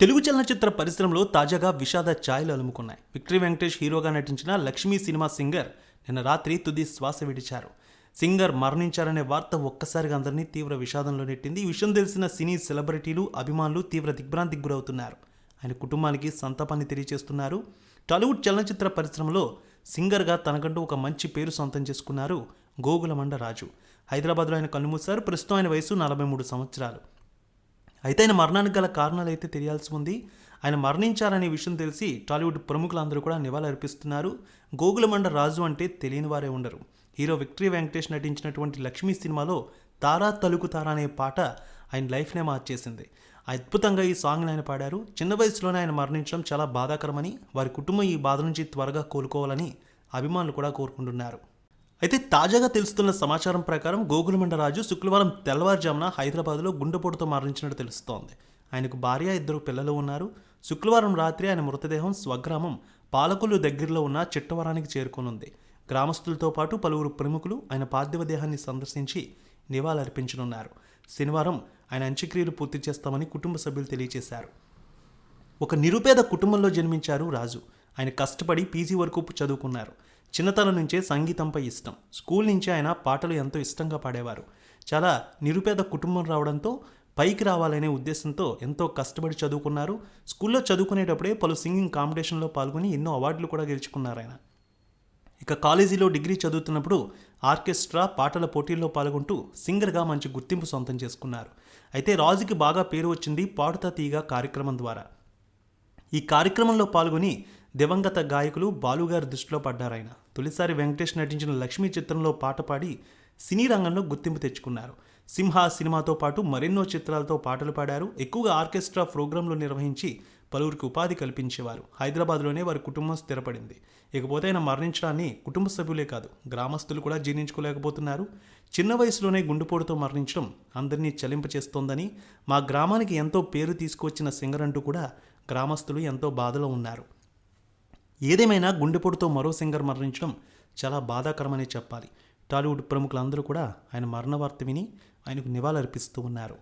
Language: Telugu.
తెలుగు చలనచిత్ర పరిశ్రమలో తాజాగా విషాద ఛాయలు అలుముకున్నాయి. విక్టరీ వెంకటేష్ హీరోగా నటించిన లక్ష్మీ సినిమా సింగర్ నిన్న రాత్రి తుది శ్వాస విడిచారు. సింగర్ మరణించారనే వార్త ఒక్కసారిగా అందరినీ తీవ్ర విషాదంలో నెట్టింది. ఈ విషయం తెలిసిన సినీ సెలబ్రిటీలు అభిమానులు తీవ్ర దిగ్భ్రాంతికి గురవుతున్నారు. ఆయన కుటుంబానికి సంతాపాన్ని తెలియజేస్తున్నారు. టాలీవుడ్ చలనచిత్ర పరిశ్రమలో సింగర్గా తనకంటూ ఒక మంచి పేరు సొంతం చేసుకున్నారు గోగులమండ రాజు హైదరాబాద్లో ఆయన కన్నుమూశారు. ప్రస్తుతం ఆయన వయసు నలభై మూడు సంవత్సరాలు. అయితే ఆయన మరణానికి గల కారణాలు అయితే తెలియాల్సి ఉంది. ఆయన మరణించారనే విషయం తెలిసి టాలీవుడ్ ప్రముఖులందరూ కూడా నివాళులర్పిస్తున్నారు గోగులమండ రాజు అంటే తెలియని వారే ఉండరు. హీరో విక్టరీ వెంకటేష్ నటించినటువంటి లక్ష్మీ సినిమాలో తారా తలుకు తారా అనే పాట ఆయన లైఫ్నే మార్చేసింది. అద్భుతంగా ఈ సాంగ్ని ఆయన పాడారు. చిన్న వయసులోనే ఆయన మరణించడం చాలా బాధాకరమని వారి కుటుంబం ఈ బాధ నుంచి త్వరగా కోలుకోవాలని అభిమానులు కూడా కోరుకుంటున్నారు. అయితే తాజాగా తెలుస్తున్న సమాచారం ప్రకారం గోగులమండ రాజు శుక్రవారం తెల్లవారుజామున హైదరాబాద్లో గుండెపోటుతో మరణించినట్టు తెలుస్తోంది. ఆయనకు భార్య ఇద్దరు పిల్లలు ఉన్నారు. శుక్రవారం రాత్రి ఆయన మృతదేహం స్వగ్రామం పాలకొల్లు దగ్గరలో ఉన్న చిట్టవరానికి చేరుకోనుంది. గ్రామస్తులతో పాటు పలువురు ప్రముఖులు ఆయన పార్థివ దేహాన్ని సందర్శించి నివాళులర్పించనున్నారు. శనివారం ఆయన అంత్యక్రియలు పూర్తి చేస్తామని కుటుంబ సభ్యులు తెలియజేశారు. ఒక నిరుపేద కుటుంబంలో జన్మించారు రాజు. ఆయన కష్టపడి పీజీ వరకు చదువుకున్నారు. చిన్నతనం నుంచే సంగీతంపై ఇష్టం. స్కూల్ నుంచి ఆయన పాటలు ఎంతో ఇష్టంగా పాడేవారు. చాలా నిరుపేద కుటుంబం రావడంతో పైకి రావాలనే ఉద్దేశంతో ఎంతో కష్టపడి చదువుకున్నారు. స్కూల్లో చదువుకునేటప్పుడే పలు సింగింగ్ కాంపిటీషన్లో పాల్గొని ఎన్నో అవార్డులు కూడా గెలుచుకున్నారు ఆయన. ఇక కాలేజీలో డిగ్రీ చదువుతున్నప్పుడు ఆర్కెస్ట్రా పాటల పోటీల్లో పాల్గొంటూ సింగర్గా మంచి గుర్తింపు సొంతం చేసుకున్నారు. అయితే రాజుకి బాగా పేరు వచ్చింది పాడుతా తీగ కార్యక్రమం ద్వారా. ఈ కార్యక్రమంలో పాల్గొని దివంగత గాయకులు బాలుగారి దృష్టిలో పడ్డారాయన తొలిసారి వెంకటేష్ నటించిన లక్ష్మీ చిత్రంలో పాట పాడి సినీ రంగంలో గుర్తింపు తెచ్చుకున్నారు. సింహ సినిమాతో పాటు మరెన్నో చిత్రాలతో పాటలు పాడారు. ఎక్కువగా ఆర్కెస్ట్రా ప్రోగ్రాంలు నిర్వహించి పలువురికి ఉపాధి కల్పించేవారు. హైదరాబాద్లోనే వారి కుటుంబం స్థిరపడింది. ఇకపోతే ఆయన మరణించడాన్ని కుటుంబ సభ్యులే కాదు గ్రామస్తులు కూడా జీర్ణించుకోలేకపోతున్నారు. చిన్న వయసులోనే గుండెపోటుతో మరణించడం అందరినీ చలింపచేస్తోందని మా గ్రామానికి ఎంతో పేరు తీసుకువచ్చిన సింగర్ అంటూ కూడా గ్రామస్తులు ఎంతో బాధలో ఉన్నారు. ఏదేమైనా గుండెపోటుతో మరో సింగర్ మరణించడం చాలా బాధాకరమనే చెప్పాలి. టాలీవుడ్ ప్రముఖులందరూ కూడా ఆయన మరణ వార్త విని ఆయనకు నివాళులర్పిస్తూ ఉన్నారు.